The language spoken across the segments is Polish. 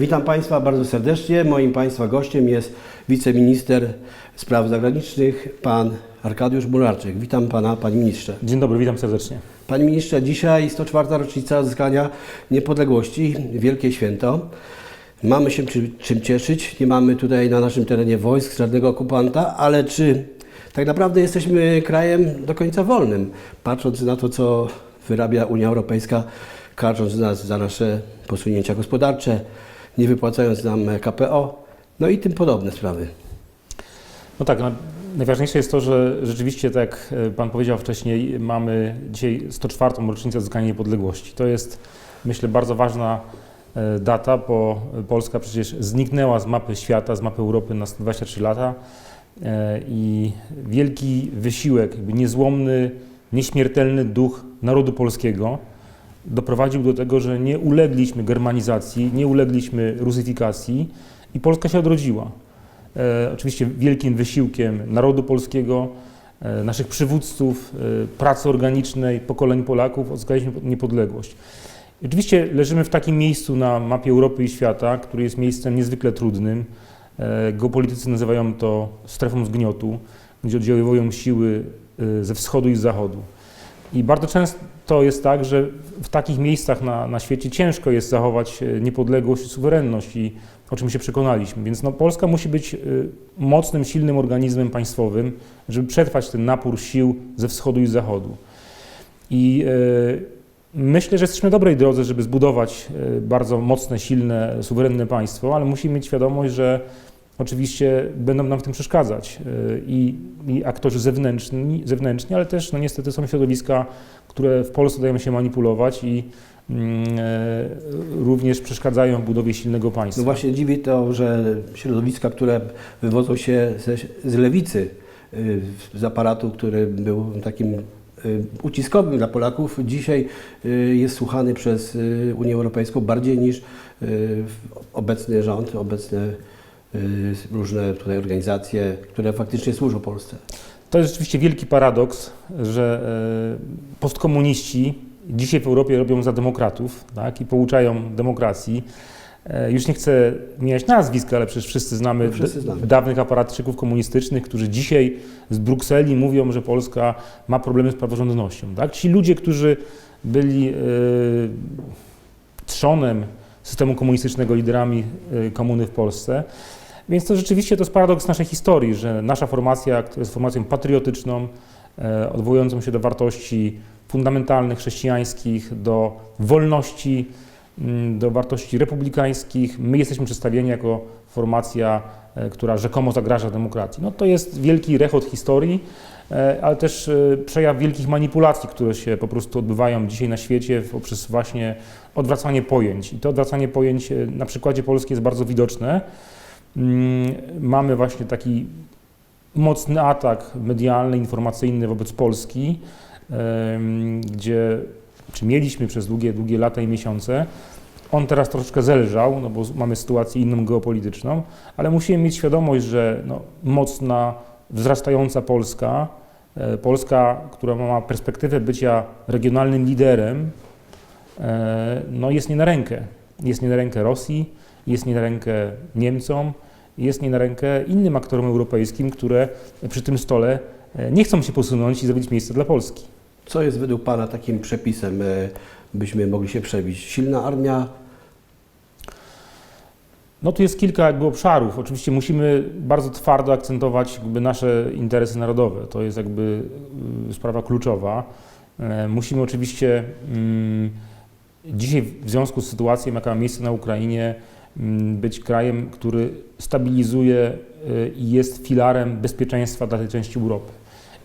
Witam Państwa bardzo serdecznie. Moim Państwa gościem jest wiceminister spraw zagranicznych, pan Arkadiusz Mularczyk. Witam Pana, Panie Ministrze. Dzień dobry, witam serdecznie. Panie Ministrze, dzisiaj 104. rocznica odzyskania niepodległości, wielkie święto. Mamy się czym, czym cieszyć. Nie mamy tutaj na naszym terenie wojsk, żadnego okupanta, ale czy tak naprawdę jesteśmy krajem do końca wolnym, patrząc na to, co wyrabia Unia Europejska, karząc nas za nasze posunięcia gospodarcze, nie wypłacając nam KPO, no i tym podobne sprawy. No tak, no, najważniejsze jest to, że rzeczywiście, tak jak e, Pan powiedział wcześniej, mamy dzisiaj 104. rocznicę odzyskania niepodległości. To jest, myślę, bardzo ważna e, data, bo Polska przecież zniknęła z mapy świata, z mapy Europy na 123 lata e, i wielki wysiłek, niezłomny, nieśmiertelny duch narodu polskiego doprowadził do tego, że nie ulegliśmy germanizacji, nie ulegliśmy rusyfikacji i Polska się odrodziła. E, oczywiście wielkim wysiłkiem narodu polskiego, e, naszych przywódców, e, pracy organicznej, pokoleń Polaków odzyskaliśmy niepodległość. Oczywiście leżymy w takim miejscu na mapie Europy i świata, który jest miejscem niezwykle trudnym. E, Geopolitycy nazywają to strefą zgniotu, gdzie oddziaływują siły e, ze wschodu i z zachodu. I bardzo często jest tak, że w takich miejscach na, na świecie ciężko jest zachować e, niepodległość i suwerenność, i o czym się przekonaliśmy. Więc no, Polska musi być y, mocnym, silnym organizmem państwowym, żeby przetrwać ten napór sił ze wschodu i z zachodu. I y, myślę, że jesteśmy na dobrej drodze, żeby zbudować bardzo mocne, silne, suwerenne państwo, ale musimy mieć świadomość, że oczywiście będą nam w tym przeszkadzać y, i, i aktorzy zewnętrzni, zewnętrzni, ale też no, niestety są środowiska, które w Polsce dają się manipulować i mm, e, również przeszkadzają w budowie silnego państwa. No właśnie dziwi to, że środowiska, które wywodzą się ze, z lewicy, y, z aparatu, który był takim y, uciskowym dla Polaków, dzisiaj jest słuchany przez Unię Europejską bardziej niż obecny rząd, obecne różne tutaj organizacje, które faktycznie służą Polsce. To jest rzeczywiście wielki paradoks, że e, postkomuniści dzisiaj w Europie robią za demokratów tak, i pouczają demokracji. E, Już nie chcę mieć nazwisk, ale przecież wszyscy znamy, No wszyscy znamy. dawnych aparatczyków komunistycznych, którzy dzisiaj z Brukseli mówią, że Polska ma problemy z praworządnością. Tak? Ci ludzie, którzy byli e, trzonem systemu komunistycznego, liderami komuny w Polsce, więc to rzeczywiście to jest paradoks naszej historii, że nasza formacja, która jest formacją patriotyczną, e, odwołującą się do wartości fundamentalnych, chrześcijańskich, do wolności, mm, do wartości republikańskich, my jesteśmy przedstawieni jako formacja, e, która rzekomo zagraża demokracji. No to jest wielki rechot historii, e, ale też przejaw wielkich manipulacji, które się po prostu odbywają dzisiaj na świecie poprzez właśnie odwracanie pojęć. I to odwracanie pojęć na przykładzie Polski jest bardzo widoczne. Mm, Mamy właśnie taki mocny atak medialny, informacyjny wobec Polski, gdzie, czy mieliśmy przez długie, długie lata i miesiące. On teraz troszeczkę zelżał, no bo mamy sytuację inną geopolityczną, ale musimy mieć świadomość, że no, mocna, wzrastająca Polska, e, Polska, która ma perspektywę bycia regionalnym liderem, e, no jest nie na rękę. Jest nie na rękę Rosji, jest nie na rękę Niemcom, jest nie na rękę innym aktorom europejskim, które przy tym stole e, nie chcą się posunąć i zrobić miejsce dla Polski. Co jest według Pana takim przepisem, y, byśmy mogli się przebić? Silna armia, No tu jest kilka jakby obszarów. Oczywiście musimy bardzo twardo akcentować jakby nasze interesy narodowe. To jest jakby y, sprawa kluczowa. E, Musimy oczywiście mm, dzisiaj w związku z sytuacją, jaka ma miejsce na Ukrainie, być krajem, który stabilizuje y, i jest filarem bezpieczeństwa dla tej części Europy.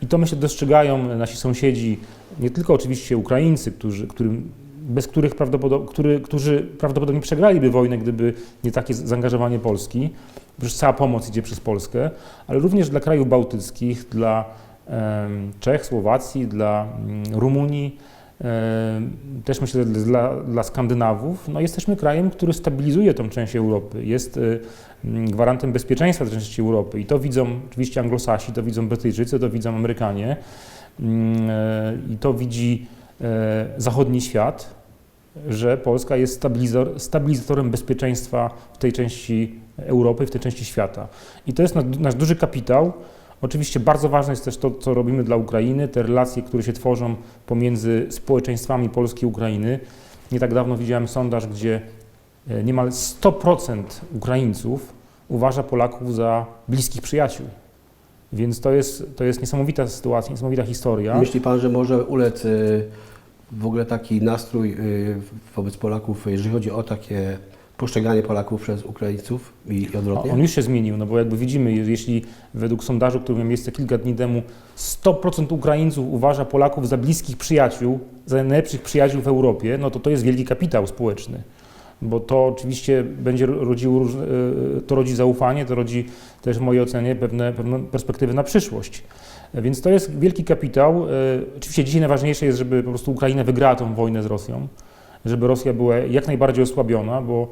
I to myślę dostrzegają nasi sąsiedzi, nie tylko oczywiście Ukraińcy, którzy, którym, bez których prawdopodobnie, który, którzy prawdopodobnie przegraliby wojnę, gdyby nie takie zaangażowanie Polski, przecież cała pomoc idzie przez Polskę, ale również dla krajów bałtyckich, dla Czech, Słowacji, dla mm, Rumunii, też myślę dla, dla Skandynawów. No jesteśmy krajem, który stabilizuje tą część Europy, jest y, gwarantem bezpieczeństwa tej części Europy i to widzą oczywiście Anglosasi, to widzą Brytyjczycy, to widzą Amerykanie e, i to widzi e, zachodni świat. że Polska jest stabilizor, stabilizatorem bezpieczeństwa w tej części Europy, w tej części świata. I to jest nasz duży kapitał. Oczywiście bardzo ważne jest też to, co robimy dla Ukrainy, te relacje, które się tworzą pomiędzy społeczeństwami Polski i Ukrainy. Nie tak dawno widziałem sondaż, gdzie e, niemal 100% Ukraińców uważa Polaków za bliskich przyjaciół. Więc to jest, to jest niesamowita sytuacja, niesamowita historia. Myśli Pan, że może ulec y, w ogóle taki nastrój y, wobec Polaków, jeżeli chodzi o takie postrzeganie Polaków przez Ukraińców i, i odwrotnie? On już się zmienił, no bo jakby widzimy, je- jeśli według sondażu, który miał miejsce kilka dni temu, 100% Ukraińców uważa Polaków za bliskich przyjaciół, za najlepszych przyjaciół w Europie, no to to jest wielki kapitał społeczny. Bo to oczywiście będzie rodziło, y, to rodzi zaufanie, to rodzi też w mojej ocenie pewne, pewne perspektywy na przyszłość. Więc to jest wielki kapitał. Y, Oczywiście dzisiaj najważniejsze jest, żeby po prostu Ukraina wygrała tą wojnę z Rosją, żeby Rosja była jak najbardziej osłabiona, bo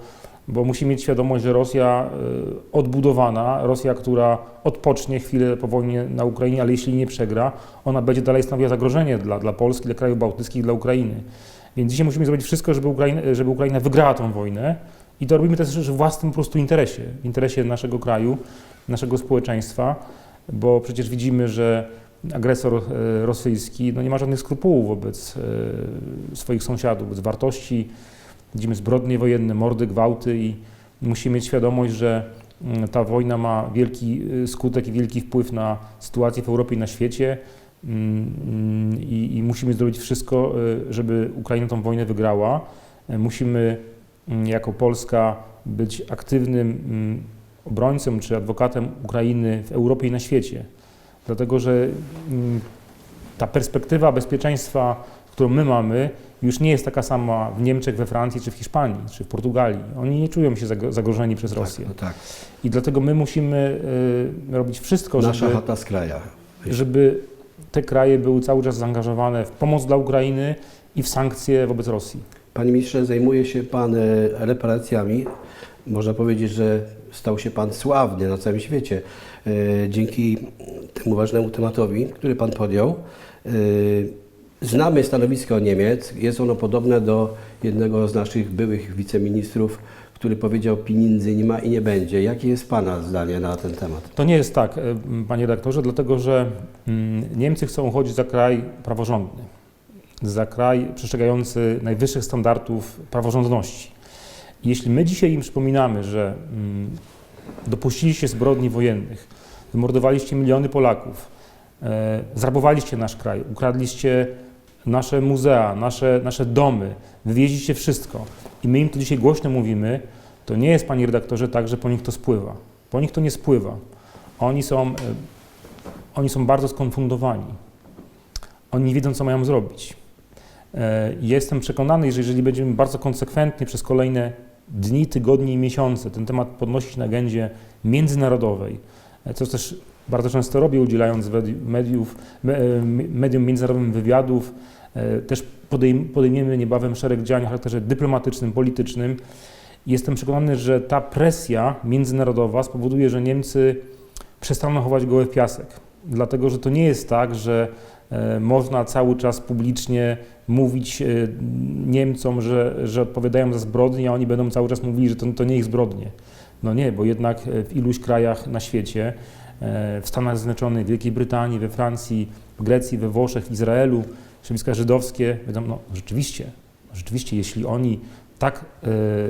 bo musimy mieć świadomość, że Rosja y, odbudowana, Rosja, która odpocznie chwilę po wojnie na Ukrainie, ale jeśli nie przegra, ona będzie dalej stanowiła zagrożenie dla, dla Polski, dla krajów bałtyckich, dla Ukrainy. Więc dzisiaj musimy zrobić wszystko, żeby Ukraina, żeby Ukraina wygrała tą wojnę i to robimy też w własnym po prostu interesie, interesie naszego kraju, naszego społeczeństwa, bo przecież widzimy, że agresor e, rosyjski no nie ma żadnych skrupułów wobec e, swoich sąsiadów, wobec wartości, Widzimy zbrodnie wojenne, mordy, gwałty i musimy mieć świadomość, że mm, ta wojna ma wielki y, skutek i wielki wpływ na sytuację w Europie i na świecie. Mm, I, i musimy zrobić wszystko, żeby Ukraina tą wojnę wygrała. Musimy mm, jako Polska być aktywnym mm, obrońcą czy adwokatem Ukrainy w Europie i na świecie. Dlatego, że mm, ta perspektywa bezpieczeństwa, którą my mamy, już nie jest taka sama w Niemczech, we Francji, czy w Hiszpanii, czy w Portugalii. Oni nie czują się zagro- zagrożeni przez Rosję. Tak, no tak. I dlatego my musimy y, robić wszystko, Nasza żeby, chata z kraja. żeby te kraje były cały czas zaangażowane w pomoc dla Ukrainy i w sankcje wobec Rosji. Panie ministrze, zajmuje się Pan e, reparacjami. Można powiedzieć, że stał się Pan sławny na całym świecie e, dzięki temu ważnemu tematowi, który Pan podjął. E, Znamy stanowisko Niemiec. Jest ono podobne do jednego z naszych byłych wiceministrów, który powiedział, pieniędzy nie ma i nie będzie. Jakie jest Pana zdanie na ten temat? To nie jest tak, y, panie redaktorze, dlatego że mm, Niemcy chcą uchodzić za kraj praworządny, za kraj przestrzegający najwyższych standardów praworządności. Jeśli my dzisiaj im przypominamy, że mm, dopuściliście zbrodni wojennych, wymordowaliście miliony Polaków, e, zrabowaliście nasz kraj, ukradliście nasze muzea, nasze, nasze domy, wywieźliście wszystko i my im to dzisiaj głośno mówimy, to nie jest, panie redaktorze, tak, że po nich to spływa. Po nich to nie spływa. Oni są, e, oni są bardzo skonfundowani. Oni nie wiedzą, co mają zrobić. E, Jestem przekonany, że jeżeli będziemy bardzo konsekwentnie przez kolejne dni, tygodnie i miesiące ten temat podnosić na agendzie międzynarodowej, co też bardzo często robię, udzielając mediów, me- e, medium międzynarodowym wywiadów, e, też podejm- podejmiemy niebawem szereg działań o charakterze dyplomatycznym, politycznym. Jestem przekonany, że ta presja międzynarodowa spowoduje, że Niemcy przestaną chować gołę w piasek. Dlatego, że to nie jest tak, że można cały czas publicznie mówić e, Niemcom, że, że odpowiadają za zbrodnie, a oni będą cały czas mówili, że to, to nie ich zbrodnie. No nie, bo jednak e, w iluś krajach na świecie, e, w Stanach Zjednoczonych, w Wielkiej Brytanii, we Francji, w Grecji, we Włoszech, w Izraelu, środowiska żydowskie, wiedzą, no rzeczywiście, rzeczywiście, jeśli oni tak e,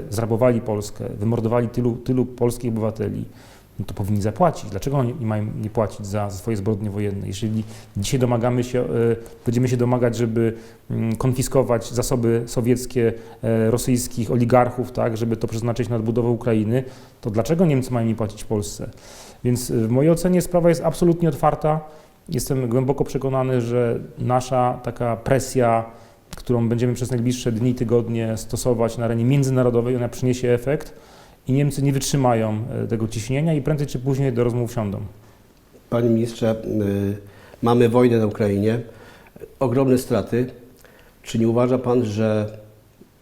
zrabowali Polskę, wymordowali tylu, tylu polskich obywateli, no to powinni zapłacić. Dlaczego oni nie mają nie płacić za, swoje zbrodnie wojenne? Jeżeli dzisiaj domagamy się, e, będziemy się domagać, żeby mm, konfiskować zasoby sowieckie e, rosyjskich oligarchów, tak, żeby to przeznaczyć na odbudowę Ukrainy, to dlaczego Niemcy mają nie płacić Polsce? Więc e, w mojej ocenie sprawa jest absolutnie otwarta. Jestem głęboko przekonany, że nasza taka presja, którą będziemy przez najbliższe dni, tygodnie stosować na arenie międzynarodowej, ona przyniesie efekt i Niemcy nie wytrzymają e, tego ciśnienia i prędzej czy później do rozmów siądą. Panie ministrze, y, mamy wojnę na Ukrainie, ogromne straty. Czy nie uważa Pan, że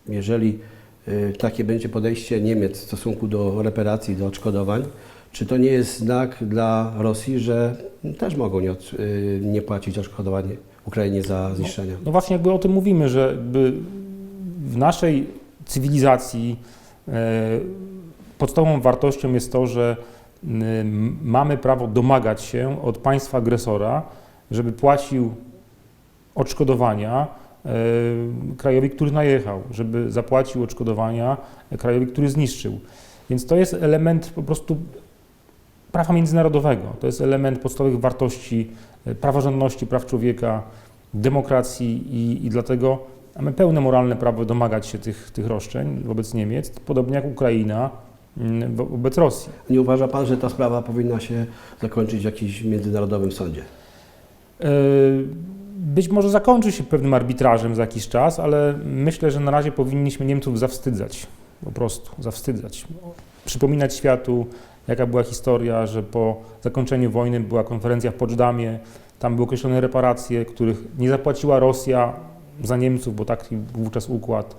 jeżeli y, takie będzie podejście Niemiec w stosunku do reparacji, do odszkodowań, czy to nie jest znak dla Rosji, że też mogą nie, od, nie płacić odszkodowań Ukrainie za zniszczenia? No właśnie jakby o tym mówimy, że w naszej cywilizacji e, podstawową wartością jest to, że m, mamy prawo domagać się od państwa agresora, żeby płacił odszkodowania e, krajowi, który najechał, żeby zapłacił odszkodowania krajowi, który zniszczył. Więc to jest element po prostu prawa międzynarodowego. To jest element podstawowych wartości e, praworządności, praw człowieka, demokracji i, i dlatego mamy pełne moralne prawo domagać się tych, tych roszczeń wobec Niemiec, podobnie jak Ukraina wobec Rosji. Nie uważa Pan, że ta sprawa powinna się zakończyć w jakimś międzynarodowym sądzie? E, Być może zakończy się pewnym arbitrażem za jakiś czas, ale myślę, że na razie powinniśmy Niemców zawstydzać. Po prostu zawstydzać. Przypominać światu, jaka była historia, że po zakończeniu wojny była konferencja w Poczdamie, tam były określone reparacje, których nie zapłaciła Rosja za Niemców, bo taki był wówczas układ.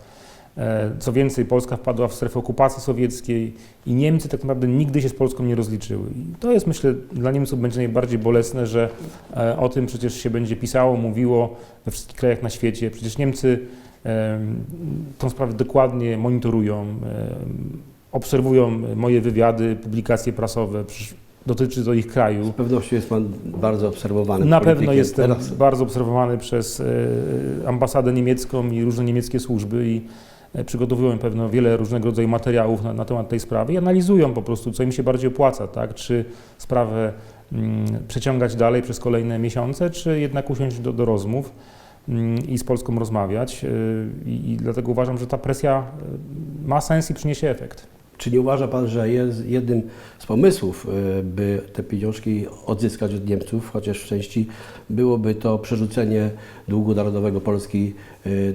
E, Co więcej, Polska wpadła w strefę okupacji sowieckiej i Niemcy tak naprawdę nigdy się z Polską nie rozliczyły. I to jest, myślę, dla Niemców będzie najbardziej bolesne, że e, o tym przecież się będzie pisało, mówiło we wszystkich krajach na świecie. Przecież Niemcy em, tą sprawę dokładnie monitorują, obserwują moje wywiady, publikacje prasowe. Przecież dotyczy to ich kraju. Z pewnością jest Pan bardzo obserwowany. Na pewno jestem Teraz bardzo obserwowany przez e, ambasadę niemiecką i różne niemieckie służby i przygotowują pewno wiele różnego rodzaju materiałów na, na temat tej sprawy i analizują po prostu, co im się bardziej opłaca, tak? czy sprawę mm, przeciągać dalej przez kolejne miesiące, czy jednak usiąść do, do rozmów mm, i z Polską rozmawiać. e, I, I dlatego uważam, że ta presja e, ma sens i przyniesie efekt. Czy nie uważa Pan, że jest jednym z pomysłów, by te pieniążki odzyskać od Niemców, chociaż w części byłoby to przerzucenie długu narodowego Polski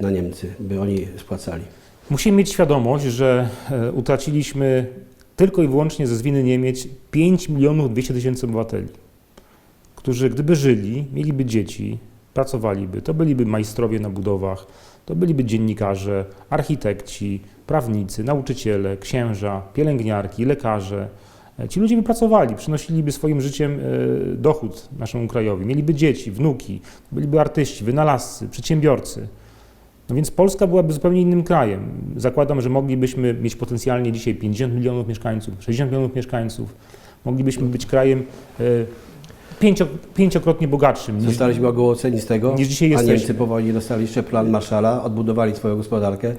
na Niemcy, by oni spłacali? Musimy mieć świadomość, że e, utraciliśmy tylko i wyłącznie ze winy Niemiec 5 milionów 200 tysięcy obywateli, którzy gdyby żyli, mieliby dzieci, pracowaliby, to byliby majstrowie na budowach, to byliby dziennikarze, architekci, prawnicy, nauczyciele, księża, pielęgniarki, lekarze. E, Ci ludzie by pracowali, przynosiliby swoim życiem e, dochód naszemu krajowi, mieliby dzieci, wnuki, byliby artyści, wynalazcy, przedsiębiorcy. No więc Polska byłaby zupełnie innym krajem. Zakładam, że moglibyśmy mieć potencjalnie dzisiaj 50 milionów mieszkańców, 60 milionów mieszkańców. Moglibyśmy być krajem e, pięcio, pięciokrotnie bogatszym Zostaliśmy ogołoceni z tego, niż dzisiaj a jesteśmy. Niemcy po wojnie dostali jeszcze plan Marszala, odbudowali swoją gospodarkę,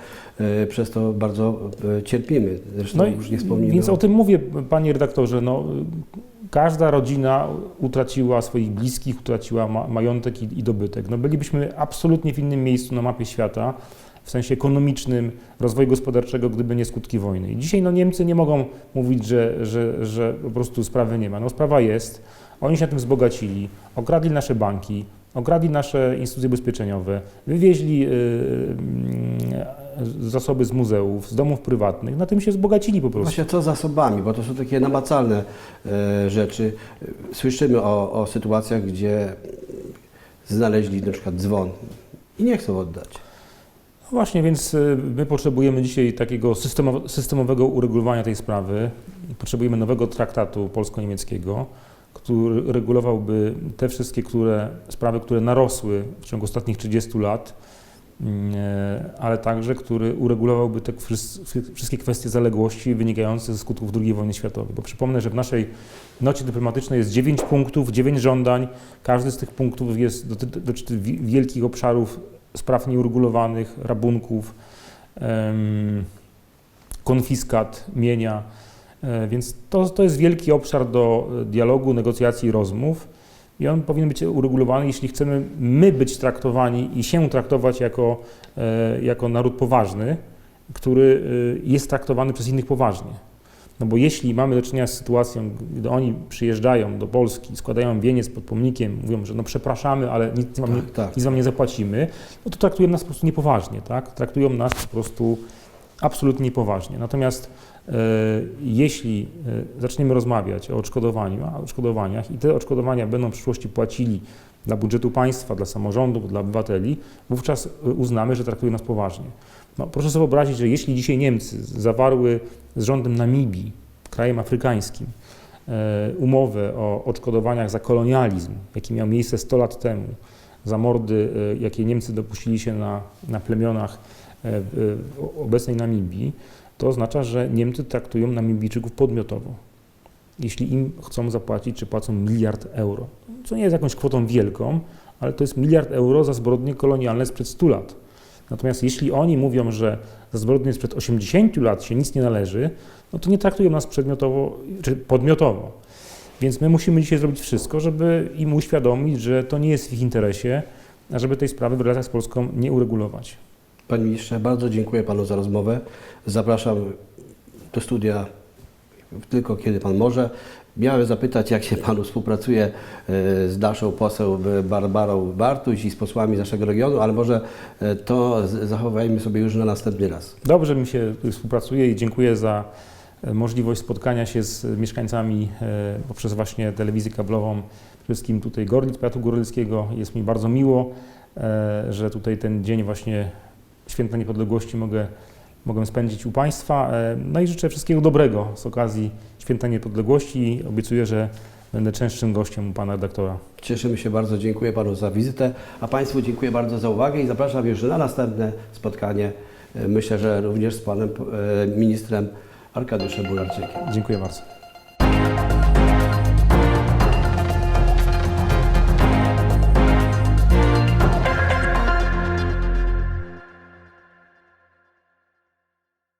y, przez to bardzo y, cierpimy. Zresztą No już nie wspomnimy Więc o- o tym mówię, panie redaktorze. No, każda rodzina utraciła swoich bliskich, utraciła ma, majątek i, i dobytek. No, bylibyśmy absolutnie w innym miejscu na mapie świata, w sensie ekonomicznym, rozwoju gospodarczego, gdyby nie skutki wojny. I dzisiaj no, Niemcy nie mogą mówić, że, że, że po prostu sprawy nie ma. No, sprawa jest. Oni się na tym wzbogacili, okradli nasze banki, okradli nasze instytucje ubezpieczeniowe, wywieźli y, y, zasoby z muzeów, z domów prywatnych, na tym się wzbogacili po prostu. Właśnie co z zasobami, bo to są takie namacalne e, rzeczy. Słyszymy o, o sytuacjach, gdzie znaleźli na przykład dzwon i nie chcą oddać. No właśnie, więc y, my potrzebujemy dzisiaj takiego systemow- systemowego uregulowania tej sprawy. Potrzebujemy nowego traktatu polsko-niemieckiego, który regulowałby te wszystkie które, sprawy, które narosły w ciągu ostatnich 30 lat, e, ale także który uregulowałby te wszys- wszystkie kwestie zaległości wynikające ze skutków II wojny światowej. Bo przypomnę, że w naszej nocie dyplomatycznej jest 9 punktów, 9 żądań. Każdy z tych punktów jest, doty- dotyczy wi- wielkich obszarów spraw nieuregulowanych, rabunków, konfiskat mienia. E, Więc to, to jest wielki obszar do dialogu, negocjacji rozmów. I on powinien być uregulowany, jeśli chcemy my być traktowani i się traktować jako, e, jako naród poważny, który e, jest traktowany przez innych poważnie. No bo jeśli mamy do czynienia z sytuacją, gdy oni przyjeżdżają do Polski, składają wieniec pod pomnikiem, mówią, że no przepraszamy, ale nic wam, nie, Tak, tak. nic wam nie zapłacimy, no to traktują nas po prostu niepoważnie, tak? Traktują nas po prostu absolutnie niepoważnie. Natomiast e, jeśli e, zaczniemy rozmawiać o odszkodowaniu, a odszkodowaniach i te odszkodowania będą w przyszłości płacili dla budżetu państwa, dla samorządów, dla obywateli, wówczas e, uznamy, że traktują nas poważnie. No, proszę sobie wyobrazić, że jeśli dzisiaj Niemcy zawarły z rządem Namibii, krajem afrykańskim, e, umowę o odszkodowaniach za kolonializm, jaki miał miejsce 100 lat temu, za mordy, e, jakie Niemcy dopuścili się na, na plemionach w obecnej Namibii, to oznacza, że Niemcy traktują Namibijczyków podmiotowo. Jeśli im chcą zapłacić, czy płacą miliard euro, co nie jest jakąś kwotą wielką, ale to jest miliard euro za zbrodnie kolonialne sprzed 100 lat. Natomiast jeśli oni mówią, że za zbrodnie sprzed 80 lat się nic nie należy, no to nie traktują nas przedmiotowo czy podmiotowo. Więc my musimy dzisiaj zrobić wszystko, żeby im uświadomić, że to nie jest w ich interesie, a żeby tej sprawy w relacjach z Polską nie uregulować. Panie ministrze, bardzo dziękuję panu za rozmowę. Zapraszam do studia tylko kiedy pan może. Miałem zapytać, jak się panu współpracuje e, z naszą poseł Barbarą Bartuś i z posłami z naszego regionu, ale może e, to zachowajmy sobie już na następny raz. Dobrze mi się współpracuje i dziękuję za e, możliwość spotkania się z mieszkańcami e, poprzez właśnie telewizję kablową, wszystkim tutaj Gorlic, powiatu góralskiego. Jest mi bardzo miło, e, że tutaj ten dzień właśnie Święta Niepodległości mogę, mogę spędzić u Państwa. E, No i życzę wszystkiego dobrego z okazji Święta Niepodległości i obiecuję, że będę częstszym gościem u Pana redaktora. Cieszymy się bardzo, dziękuję panu za wizytę, a państwu dziękuję bardzo za uwagę i zapraszam już na następne spotkanie. E, Myślę, że również z panem e, ministrem Arkadiuszem Bularczykiem. Dziękuję bardzo.